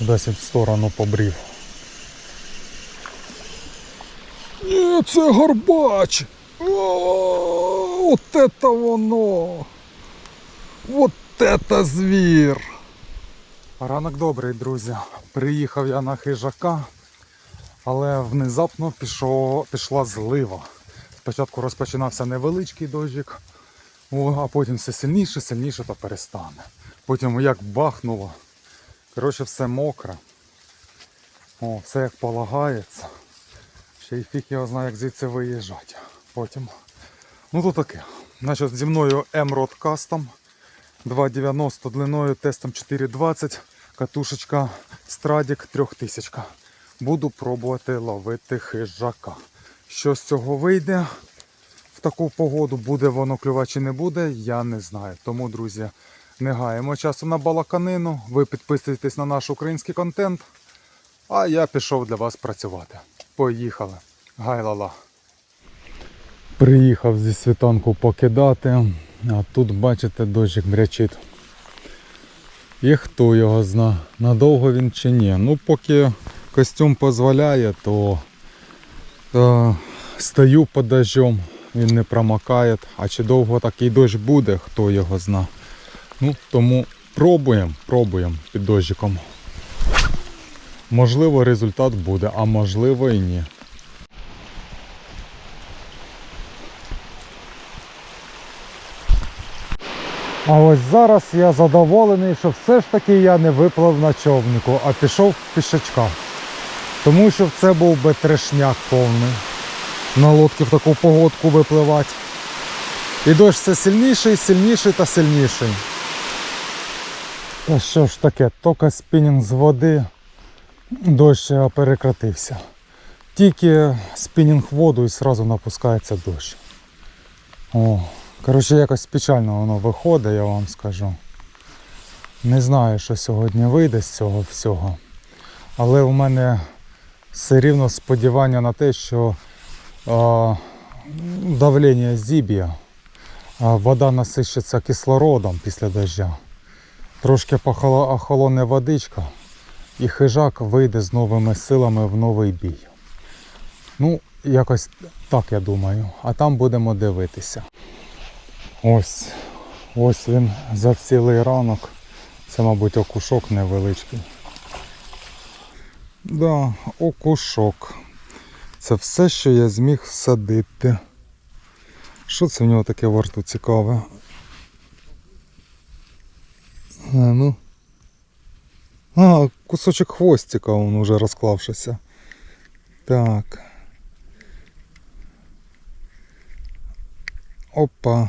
Кудись в сторону побрів. Ні, це горбач. О, от это воно. От это звір. Ранок добрий, друзі. Приїхав я на хижака, але внезапно пішов, пішла злива. Спочатку розпочинався невеличкий дощик, а потім все сильніше, сильніше та перестане. Потім як бахнуло. Коротше, все мокре. О, все як полагається. Ще й фіг його знає, як звідси виїжджати. Потім. Ну то таке. Значить, зі мною Emerald Custom 2,90 длиною, тестом 4,20, катушечка Stradик 3000. Буду пробувати ловити хижака. Що з цього вийде в таку погоду, буде воно клювати чи не буде, я не знаю. Тому, друзі, не гаємо часу на балаканину. Ви підписуєтесь на наш український контент. А я пішов для вас працювати. Поїхали. Гайлала. Приїхав зі світанку покидати, а тут, бачите, дощик мрячить. І хто його зна, надовго він чи ні. Ну, поки костюм дозволяє, то е, стою під дождем, він не промокає. А чи довго такий дощ буде, хто його зна. Ну, тому пробуємо, пробуємо під дощиком. Можливо, результат буде, а можливо і ні. А ось зараз я задоволений, що все ж таки я не виплав на човнику, а пішов пішачка. Тому що це був би трешняк повний. На лодці в таку погодку випливати. І дощ все сильніший, сильніший та сильніший. Та що ж таке, тока спінінг з води, дощ перекратився. Тільки спінінг воду і одразу напускається дощ. О, коротше, якось печально воно виходить, я вам скажу. Не знаю, що сьогодні вийде з цього всього. Але у мене все рівно сподівання на те, що е, давлення зіб'є, а вода насищиться кислородом після дождя. Трошки охолоне водичка, і хижак вийде з новими силами в новий бій. Ну, якось так я думаю. А там будемо дивитися. Ось, ось він за цілий ранок. Це, мабуть, окушок невеличкий. Да, окушок. Це все, що я зміг садити. Що це в нього таке во рту цікаве? А, ну. А, кусочок хвостика він уже розклавшися. Так. Опа.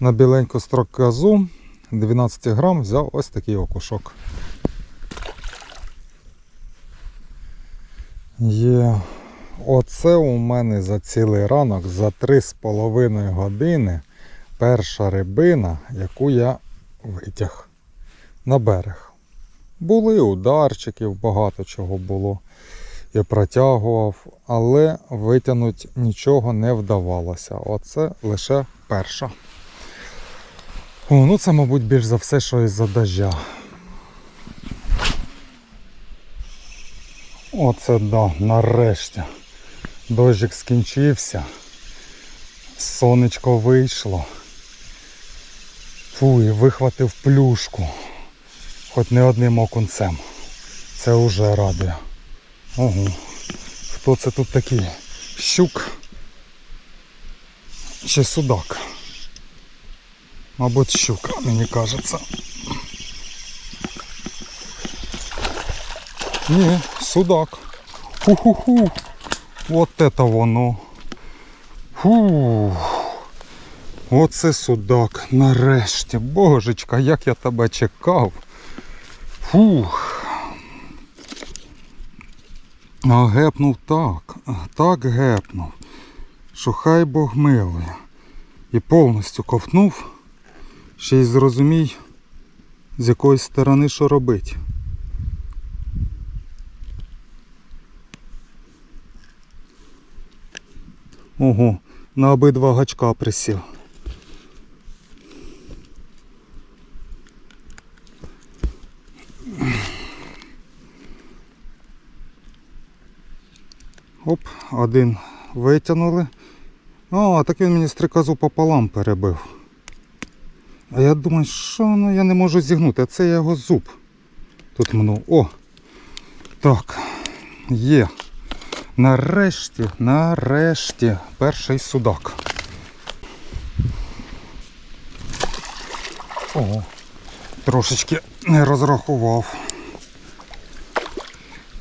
На біленьку строкозу 12 грам взяв ось такий окушок. Є. Оце у мене за цілий ранок, за 3,5 години перша рибина, яку я витяг на берег. Були ударчиків, багато чого було. Я протягував, але витягнути нічого не вдавалося. Оце лише перша. О, ну це, мабуть, більш за все, що із-за дождя. Оце да, нарешті. Дощик скінчився. Сонечко вийшло. Фу, і вихватив плюшку. Хоч не одним окунцем. Це вже радує. Ого. Хто це тут такий? Щук чи судак? Мабуть, щука, мені кажеться. Ні, судак. Ху-ху-ху. От это воно. Фу. Оце судак. Нарешті. Божечка, як я тебе чекав. Фух. А гепнув так, так гепнув, що хай Бог милує. І повністю ковтнув, ще й зрозумій, з якої сторони що робить. Ого, на обидва гачка присів. Оп, один витягнули. О, так він мені стрикозу пополам перебив. А я думаю, що ну, я не можу зігнути, а це його зуб. Тут мнув. О! Так, є. Нарешті, нарешті, перший судак. О, трошечки не розрахував.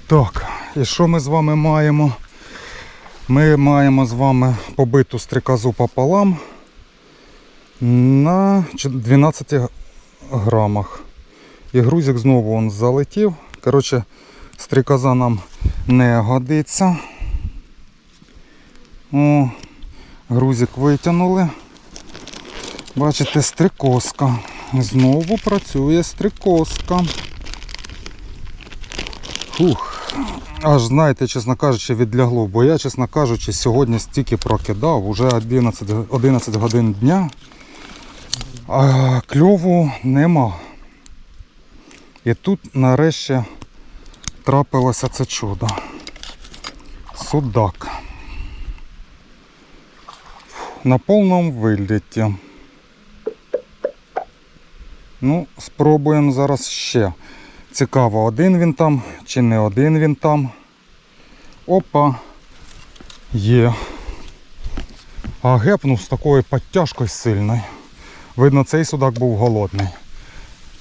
Так, і що ми з вами маємо? Ми маємо з вами побиту стрикозу пополам на 12 грамах. І грузик знову он залетів. Коротше, стрикоза нам не годиться. О, грузик витягнули. Бачите, стрикозка. Знову працює стрикозка. Фух. Аж знаєте, чесно кажучи, відлягло, бо я, чесно кажучи, сьогодні стільки прокидав, уже 11, 11 годин дня, а кльову нема. І тут нарешті трапилося це чудо. Судак. На повному виліті. Ну, спробуємо зараз ще. Цікаво, один він там чи не один він там. Опа. Є. А гепнув з такою підтяжкою сильною. Видно, цей судак був голодний.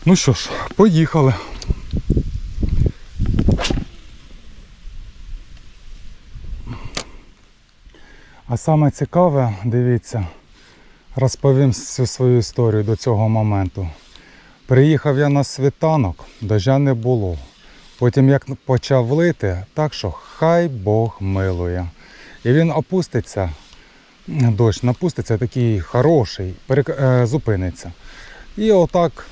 Ну що ж, поїхали. А саме цікаве, дивіться, розповім всю свою історію до цього моменту. Приїхав я на світанок, дождя не було. Потім як почав лити, так що хай Бог милує. І він опуститься, дощ напуститься, такий хороший, е, зупиниться. І отак,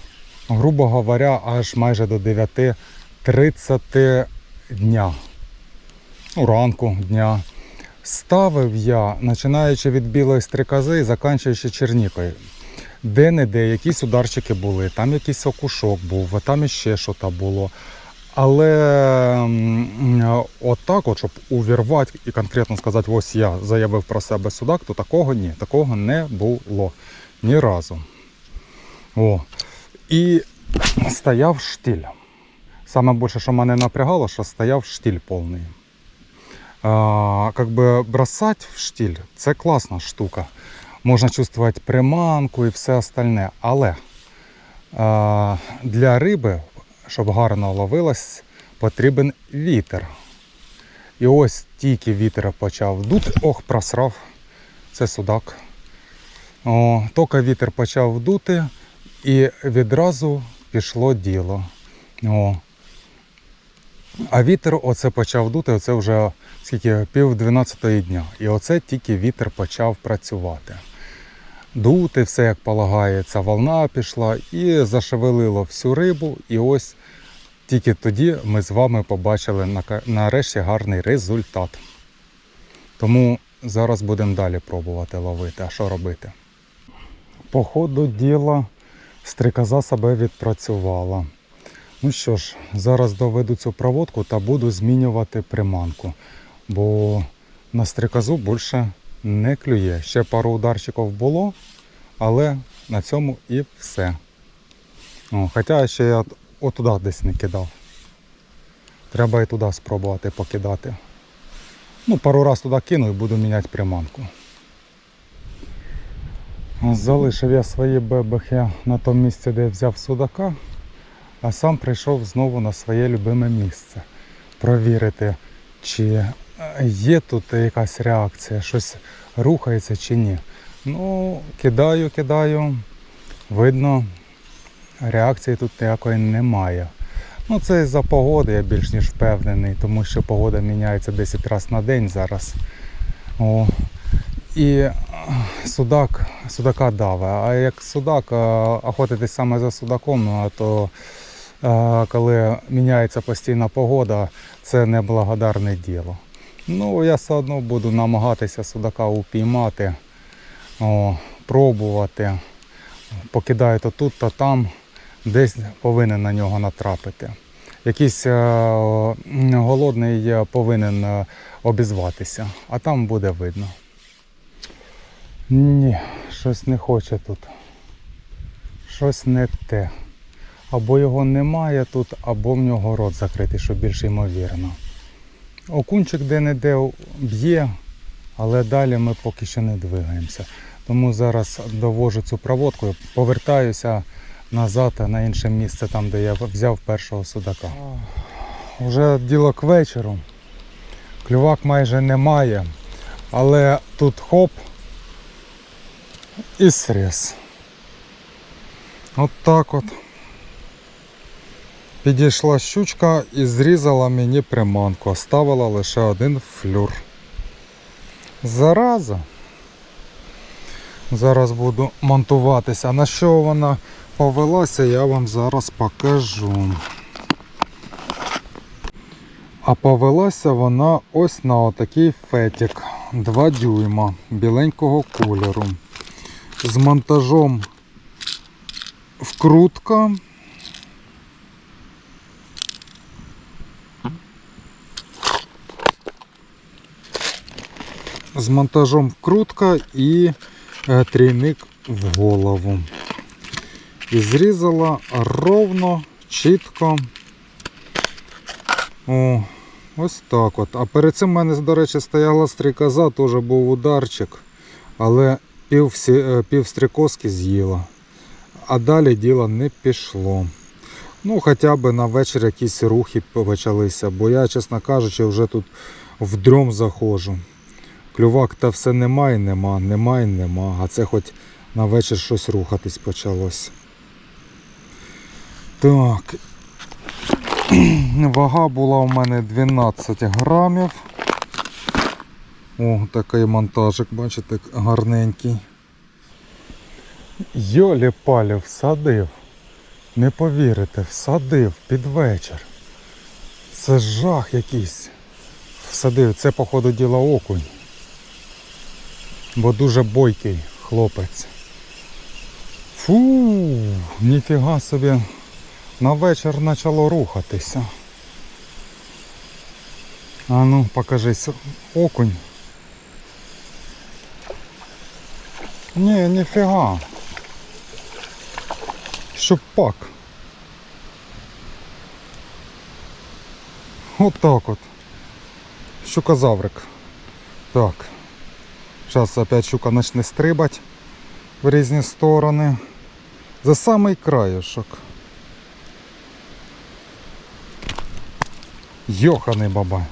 грубо говоря, аж майже до 9.30 дня. Ну, ранку дня. Ставив я, починаючи від білої стрикози і закінчуючи чернікою. Де-не-де якісь ударчики були, там якийсь окушок був, там іще щось було. Але отак, от, щоб увірвати і конкретно сказати, ось я заявив про себе судак, то такого ні, такого не було ні разу. О. І стояв штиль. Саме більше, що мене напрягало, що стояв штиль повний. А, бросати в штиль це класна штука. Можна чувствувати приманку і все остальне. Але а, для риби, щоб гарно ловилась, потрібен вітер. І ось тільки вітер почав дути, ох, просрав. Це судак. О, тільки вітер почав дути, і відразу пішло діло. О. А вітер оце почав дути, оце вже скільки пів 12 дня. І оце тільки вітер почав працювати. Дути, все як полагається, волна пішла і зашевелило всю рибу. І ось тільки тоді ми з вами побачили нарешті гарний результат. Тому зараз будемо далі пробувати ловити. А що робити? По ходу діла стрикоза себе відпрацювала. Ну що ж, зараз доведу цю проводку та буду змінювати приманку. Бо на стрикозу більше не клює. Ще пару ударчиків було, але на цьому і все. О, хоча ще я отуди десь не кидав. Треба і туди спробувати покидати. Ну, пару раз туди кину і буду міняти приманку. Залишив я свої бебехи на тому місці, де я взяв судака, а сам прийшов знову на своє любиме місце. Провірити, чи е, є тут якась реакція, щось рухається чи ні. Ну, кидаю, кидаю. Видно, реакції тут ніякої немає. Ну, це із-за погоди, я більш ніж впевнений, тому що погода міняється 10 разів на день зараз. О. І е, судак, судака даве. А як судак, е, охотитись саме за судаком, ну, то е, коли міняється постійна погода, це неблагодарне діло. Ну, я все одно буду намагатися судака упіймати, о, пробувати. Покидаю то тут, то там, десь повинен на нього натрапити. якийсь е, голодний повинен е, обізватися, а там буде видно. Ні, щось не хоче тут. Щось не те. Або його немає тут, або в нього рот закритий, що більш ймовірно. Окунчик де-не-де б'є, але далі ми поки що не двигаємося. Тому зараз довожу цю проводку, повертаюся назад на інше місце, там де я взяв першого судака. Вже діло к вечору. Клювак майже немає, але тут хоп і срез. От так от. Підійшла щучка і зрізала мені приманку, оставила лише один флюр. Зараза. Зараз буду монтуватися. На що вона повелася, я вам зараз покажу. А повелася вона ось на отакий фетік 2 дюйма біленького кольору. З монтажом вкрутка. З монтажом вкрутка і трійник в голову. І зрізала ровно, чітко. О, ось так от. А перед цим в мене, до речі, стояла стрікоза, теж був ударчик, але пів, е, пів стрікозки з'їла. А далі діло не пішло. Ну, хоча б на вечір якісь рухи почалися, бо я, чесно кажучи, вже тут в дрьом заходжу. Клювак та все немає, нема, немає, нема. А це хоч на вечір щось рухатись почалось. Так. Вага була у мене 12 грамів. О, такий монтажик, бачите, гарненький. Йолі палі всадив. Не повірите, всадив під вечір. Це жах якийсь. Всадив, це, походу, діла окунь. Бо дуже бойкий хлопець. Фу, ніфіга собі. На вечір почало рухатися. А ну, покажись, окунь. Ні, ніфіга. Щупак. Так от. Щукозаврик. Так. Зараз опять щука почне стрибати в різні сторони. За самий краюшок. Йоханий бабай.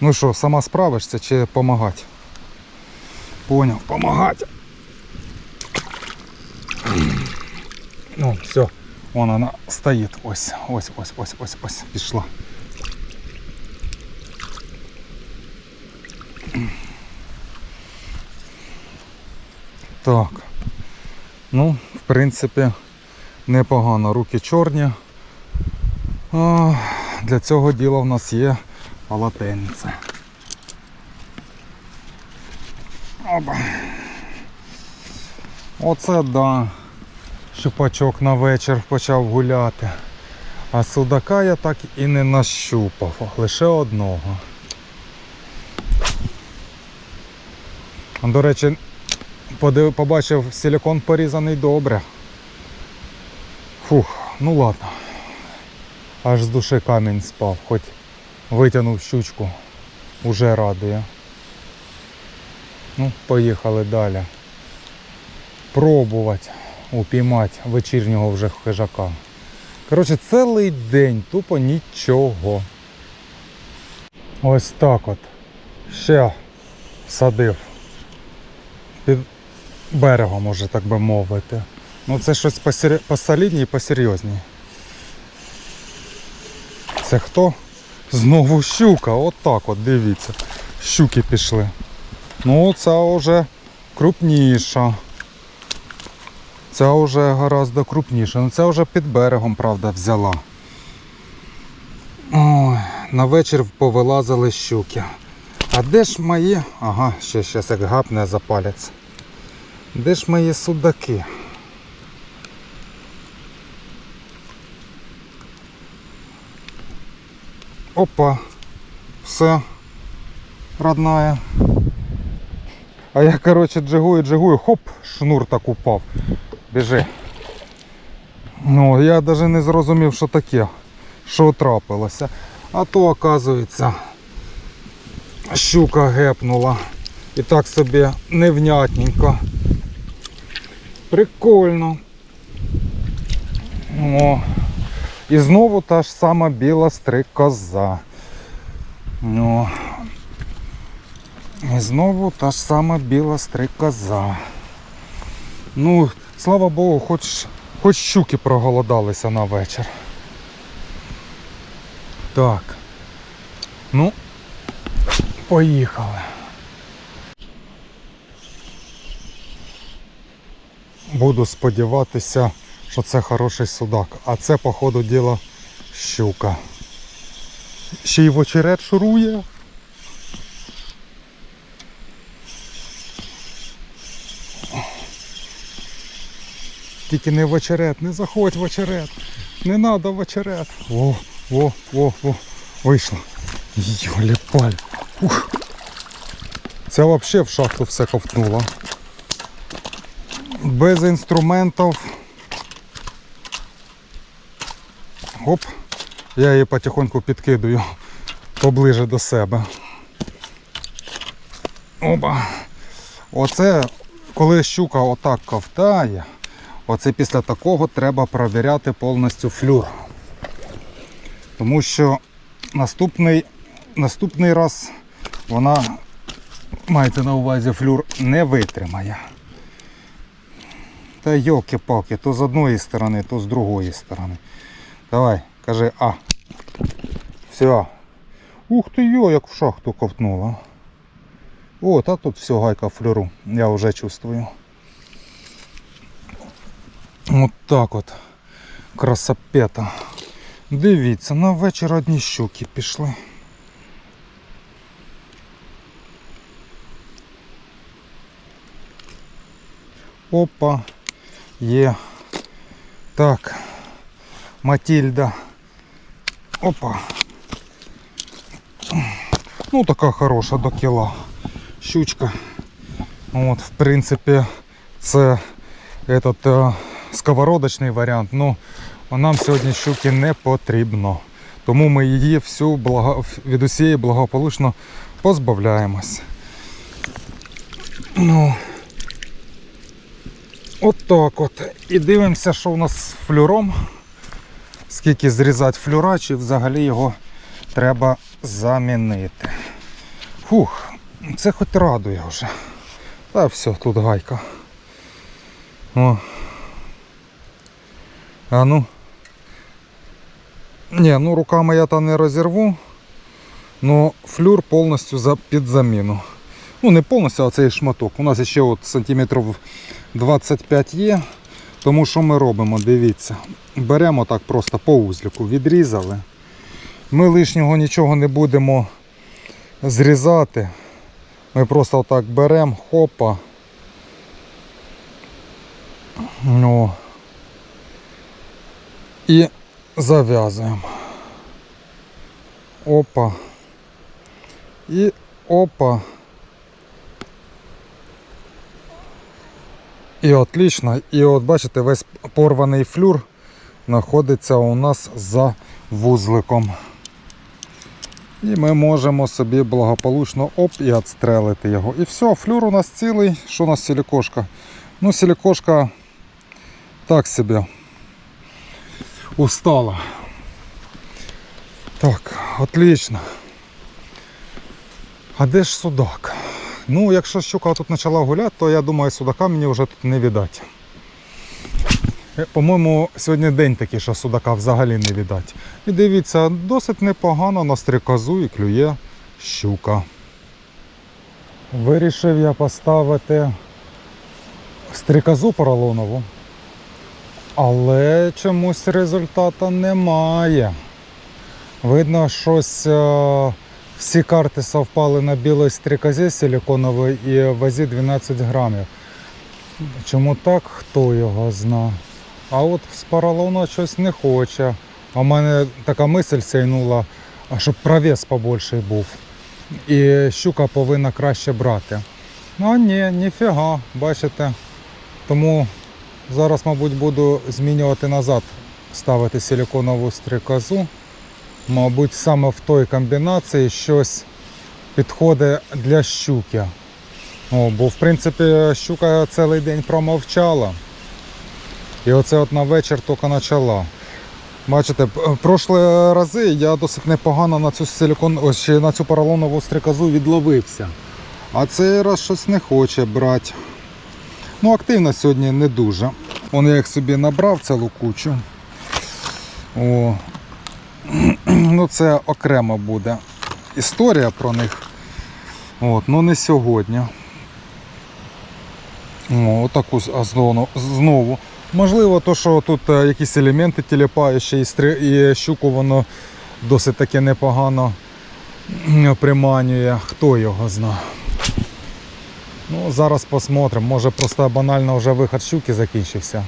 Ну що, сама справишся чи помагати? Поняв, помагати. Ну, все, вон вона стоїть. Ось, ось, ось, ось, ось, ось, пішла. Так. Ну, в принципі, непогано. Руки чорні. А, для цього діла в нас є полотенце. Оба. Оце да. Щупачок на вечір почав гуляти. А судака я так і не нащупав, лише одного. До речі, подив, побачив силикон порізаний добре. Фух, ну ладно. Аж з душі камінь спав, хоч витягнув щучку, уже радує. Ну, поїхали далі. Пробувати упіймати вечірнього вже хижака. Коротше, цілий день тупо нічого. Ось так от. Ще садив. Під берегом, може так би мовити. Ну це щось посер... посолідній і посерйозній. Це хто? Знову щука, от так от, дивіться. Щуки пішли. Ну, це вже крупніша. Ця вже гораздо крупніша. Ну це вже під берегом, правда, взяла. Ой, на вечір повилазили щуки. А де ж мої... Ага, ще щас як гапне запаляться. Де ж мої судаки? Опа. Все. Родная. А я, короче, джигую, джигую, хоп, шнур так упав. Біжи. Ну, я навіть не зрозумів, що таке, що трапилося. А то, оказується, щука гепнула. І так собі невнятненько. Прикольно. О. І знову та ж сама біла стрикоза. Ну. І знову та ж сама біла стрикоза. Ну, слава Богу, хоч, хоч щуки проголодалися на вечір. Так. Ну, поїхали. Буду сподіватися, що це хороший судак. А це, по ходу діла, щука. Ще й в очерет шурує. Тільки не в очерет, не заходь в очерет. Не треба в очерет. О, о, о, о, вийшло. Йолі паль. Ух. Це взагалі в шахту все ковтнуло. Без інструментів. Оп, я її потихоньку підкидую поближе до себе. Опа. Оце, коли щука отак ковтає, оце після такого треба провіряти повністю флюр. Тому що наступний, наступний раз вона, мається на увазі, флюр не витримає. Та йоки-палки, то з одної сторони, то з другої сторони. Давай, кажи А. Все. Ух ти йо, як в шахту ковтнула. О, та тут все гайка флюру, я вже чувствую. От так от. Красопета. Дивіться, на вечір одні щуки пішли. Опа, є. Так, Матільда. Опа. Ну, така хороша до кіла. Щучка. От, в принципі, це этот, е, сковородочний варіант. Ну, нам сьогодні щуки не потрібно. Тому ми її всю благо... від усієї благополучно позбавляємось. Ну, от так от. І дивимося, що у нас з флюром. Скільки зрізати флюра, чи взагалі його треба замінити. Фух, це хоч радує вже. Та все, тут гайка. О. А ну. Ні, ну руками я та не розірву. Но флюр повністю під заміну. Ну не повністю, а цей шматок. У нас ще от сантиметрів 25 є. Тому що ми робимо, дивіться. Беремо так просто по узліку, відрізали. Ми лишнього нічого не будемо зрізати. Ми просто отак беремо, хопа. Ну. І зав'язуємо. Опа. І опа. І отлично. І от бачите, весь порваний флюр знаходиться у нас за вузликом. І ми можемо собі благополучно оп і відстрелити його. І все, флюр у нас цілий. Що у нас силікошка? Ну, силікошка так собі устала. Так, отлично. А де ж судак? Ну, якщо щука тут почала гуляти, то я думаю, судака мені вже тут не віддать. Е, По-моєму, сьогодні день такий, що судака взагалі не віддать. І дивіться, досить непогано на стрикозу і клює щука. Вирішив я поставити стрикозу поролонову, але чомусь результату немає. Видно, щось е, всі карти совпали на білій стрікозі силиконовій і вазі 12 грамів. Чому так, хто його зна. А от з поролону щось не хоче. А в мене така мисль сяйнула, щоб провес побольший був. І щука повинна краще брати. Ну а ні, ніфіга, бачите. Тому зараз, мабуть, буду змінювати назад, ставити силиконову стрикозу. Мабуть, саме в той комбінації щось підходить для щуки. О, бо в принципі щука цілий день промовчала. І оце от на вечір тільки почала. Бачите, прошлі рази я досить непогано на цю силикон, ось на цю поролонову стрикозу відловився. А цей раз щось не хоче брати. Ну, активність сьогодні не дуже. Он я їх собі набрав цілу кучу. О. Ну, це окремо буде історія про них. От, ну не сьогодні. О, отаку з- знову. Можливо, то, що тут е, якісь елементи тіліпаючі і, щуку воно досить таки непогано приманює. Хто його зна. Ну, зараз посмотримо. Може просто банально вже виход щуки закінчився.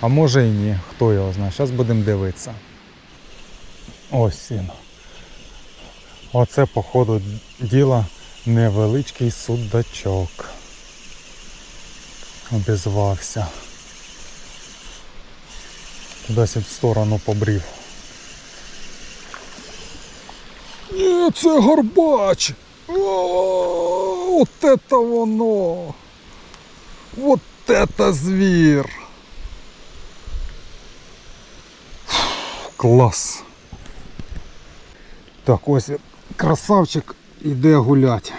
А може і ні. Хто його знає. Зараз будемо дивитися. Ось він. Оце, по ходу діла, невеличкий судачок. Обізвався. Кудись в сторону побрів. Ні, це горбач. О, от это воно. Вот это звір. Клас. Так, ось красавчик іде гулять.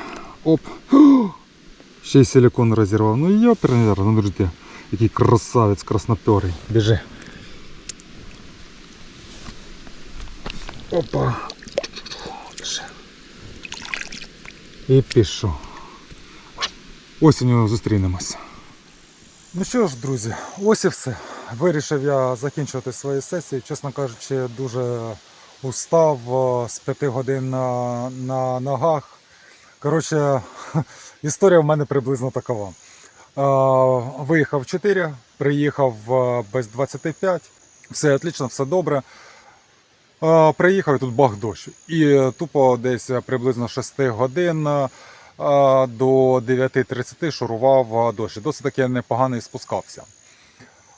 Оп. Ще й силикон розірвав. Ну я пернер, ну друзі, який красавець красноперий. Біжи. Опа. Біжи. І пішов. Осінню зустрінемось. Ну що ж, друзі, ось і все. Вирішив я закінчувати свої сесії. Чесно кажучи, дуже устав з п'яти годин на, на ногах. Коротше, історія в мене приблизно такова. Виїхав 4, приїхав без 25. Все отлично, все добре. Приїхав і тут бах дощ. І тупо десь приблизно 6 годин до 9.30 шурував дощ. Досить таки непоганий спускався.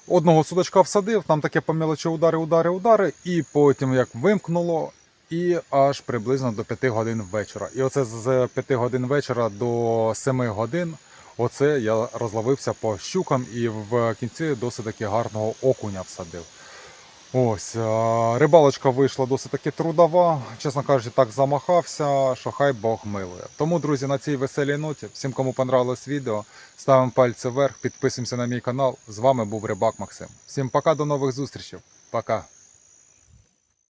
Одного судачка всадив, там таке по мелочі удари, удари, удари, і потім як вимкнуло, і аж приблизно до 5 годин вечора. І оце з 5 годин вечора до 7 годин. Оце я розловився по щукам і в кінці досить таки гарного окуня всадив. Ось, рибалочка вийшла досить таки трудова. Чесно кажучи, так замахався, що хай Бог милує. Тому, друзі, на цій веселій ноті. Всім, кому понравилось відео, ставимо пальці вверх, підписуємося на мій канал. З вами був Рибак Максим. Всім пока, до нових зустрічей. Пока.